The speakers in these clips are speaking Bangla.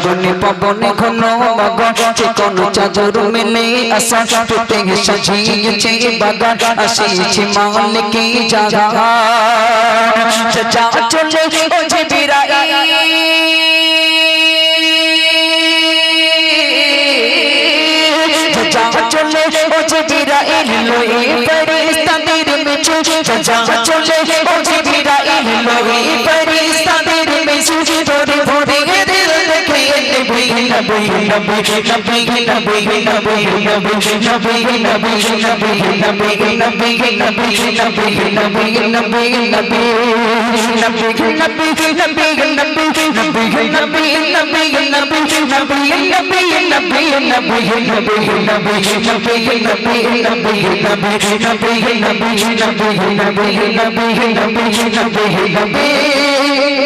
ফাগুনে পবনে ঘন মগন চিকন চাদর মেলে আসা পেতে সাজিয়েছে বাগান আসিছে মালিকে জাগা চাচা চলে ও যে বিরাই। চলে ও যে বিরাই লই ফেরেশতাদের মিছু চাচা চলে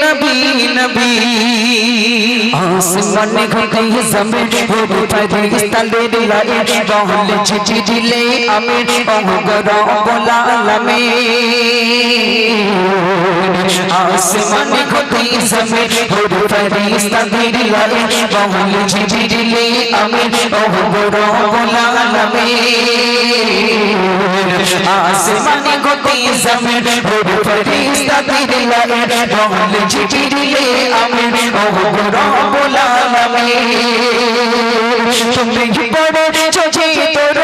Nabi, Nabi, Nabi, दुश्मन घटे समेट दे इस तले लाए बहल छिची ज़िले अमेट ओगरो बोला लमी आसमान घटे समेट गोद पैदे तले लाए बहल छिची ज़िले अमेट ओगरो बोला लमी আসমানে গতি জমিন ভোর ফরিস্তা তেরে লাগে রহল ঝিটিরিয়ে আমির ওহ রব্বুল আলামিন তুমি পড়েছো যে তোর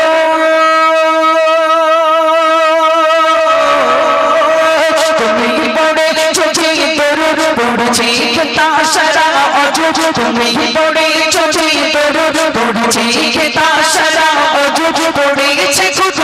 তুমি পড়েছো যে তোর পড়ছি তা সারা অজ তুমি পড়েছো যে তোর পড়ছি তা সারা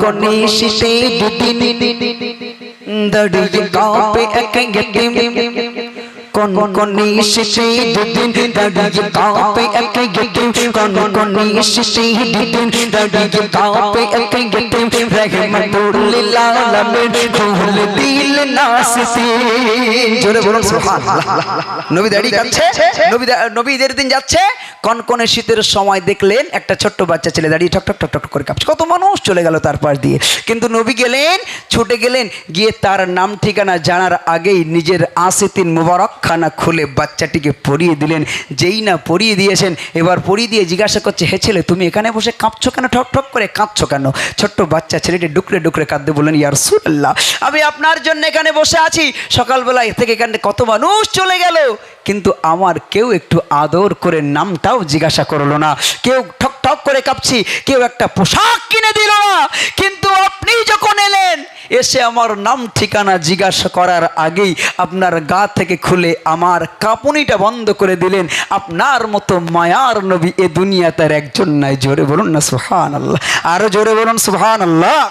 কন শীতে দুদিন দড়ি কাপে এক কোন কোন শীতে দুদিন দাঁড়িয়ে কাপে এক গেটে কোন কোন শীতে দুদিন দড়ি কাপে এক গেটে রহমতুল লিল আলামিন খুল দিল নাসতে জোরে বলুন, সুবহানাল্লাহ। নবী দাড়ি কাটছে নবী নবী ঈদের দিন যাচ্ছে। কনকনে শীতের সময় দেখলেন একটা ছোট্ট বাচ্চা ছেলে দাঁড়িয়ে ঠক ঠক ঠক করে কাঁপছে। কত মানুষ চলে গেল তার পাশ দিয়ে। কিন্তু নবী গেলেন, ছুটে গেলেন, গিয়ে তার নাম ঠিকানা জানার আগেই নিজের আশিতিন মুবারক খানা খুলে বাচ্চাটিকে পরিয়ে দিলেন। যেই না পরিয়ে দিয়েছেন, এবার পরিয়ে দিয়ে জিজ্ঞাসা করছে, হে ছেলে, তুমি এখানে বসে কাঁপছো কেন? ঠক ঠক করে কাঁদছো কেন? ছোট্ট বাচ্চা ছেলেটি ডুকরে ডুকরে কাঁদতে বললেন ইয়ার সুল্লাহ আমি আপনার জন্য এখানে বসে আছি। সকালবেলা থেকে এখানে কত মানুষ চলে গেল। কিন্তু আমার কেউ একটু আদর করে নামটাও জিজ্ঞাসা করল না। কেউ ঠক ঠক করে কাঁপছি, কেউ একটা পোশাক কিনে দিল না। কিন্তু আপনি যখন এলেন এসে আমার নাম ঠিকানা জিজ্ঞাসা করার আগেই আপনার গা থেকে খুলে আমার কাঁপুনিটা বন্ধ করে দিলেন। আপনার মতো মায়ার নবী এ দুনিয়া তার একজন নাই। জোরে বলুন না সুহান আল্লাহ আরও জোরে বলুন সুহান আল্লাহ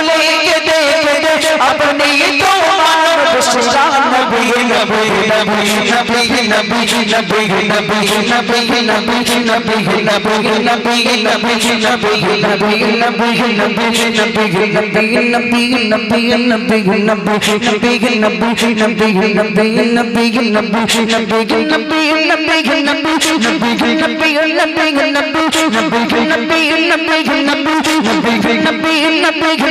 বালক বলে কেটে কেটে আপনি তো মানব সেরা